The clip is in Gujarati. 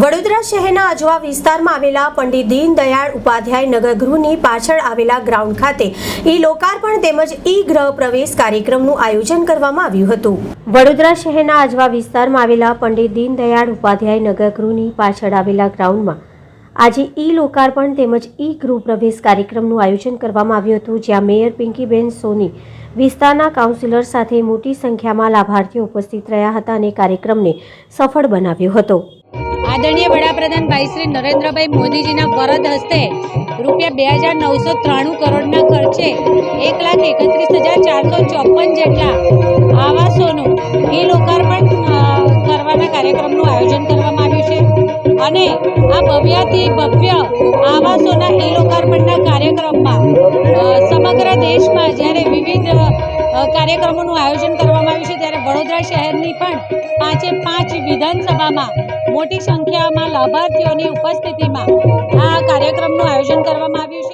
વડોદરા શહેરના અજવા વિસ્તારમાં આવેલા પંડિત દીનદયાળ ઉપાધ્યાય નગરગૃહની પાછળ આવેલા ગ્રાઉન્ડ ખાતે ઈ લોકાર્પણ તેમજ ઈ ગ્રહ પ્રવેશ કાર્યક્રમનું આયોજન કરવામાં આવ્યું હતું. વડોદરા શહેરના અજવા વિસ્તારમાં આવેલા પંડિત દીનદયાળ ઉપાધ્યાય નગરગૃહની પાછળ આવેલા ગ્રાઉન્ડમાં આજે ઈ લોકાર્પણ તેમજ ઈ ગૃહ પ્રવેશ કાર્યક્રમનું આયોજન કરવામાં આવ્યું હતું, જ્યાં મેયર પિંકીબેન સોની, વિસ્તારના કાઉન્સિલર સાથે મોટી સંખ્યામાં લાભાર્થીઓ ઉપસ્થિત રહ્યા હતા અને કાર્યક્રમને સફળ બનાવ્યો હતો. આદરણીય વડાપ્રધાન ભાઈ શ્રી નરેન્દ્રભાઈ મોદીજીના વરદ હસ્તે રૂપિયા બે હજાર નવસો ત્રાણું કરોડના ખર્ચે એક લાખ એકત્રીસ હજાર ચારસો ચોપન જેટલા આવાસોનું ઈ લોકાર્પણ કરવાના કાર્યક્રમનું આયોજન કરવામાં આવ્યું છે. અને આ ભવ્યાથી ભવ્ય આવાસોના ઈ લોકાર્પણના કાર્યક્રમમાં સમગ્ર દેશમાં જ્યારે વિવિધ કાર્યક્રમોનું આયોજન કરવામાં આવ્યું છે, ત્યારે વડોદરા શહેરની પણ પાંચે પાંચ વિધાનસભામાં મોટી સંખ્યામાં લાભાર્થીઓની ઉપસ્થિતિમાં આ કાર્યક્રમનું આયોજન કરવામાં આવ્યું છે.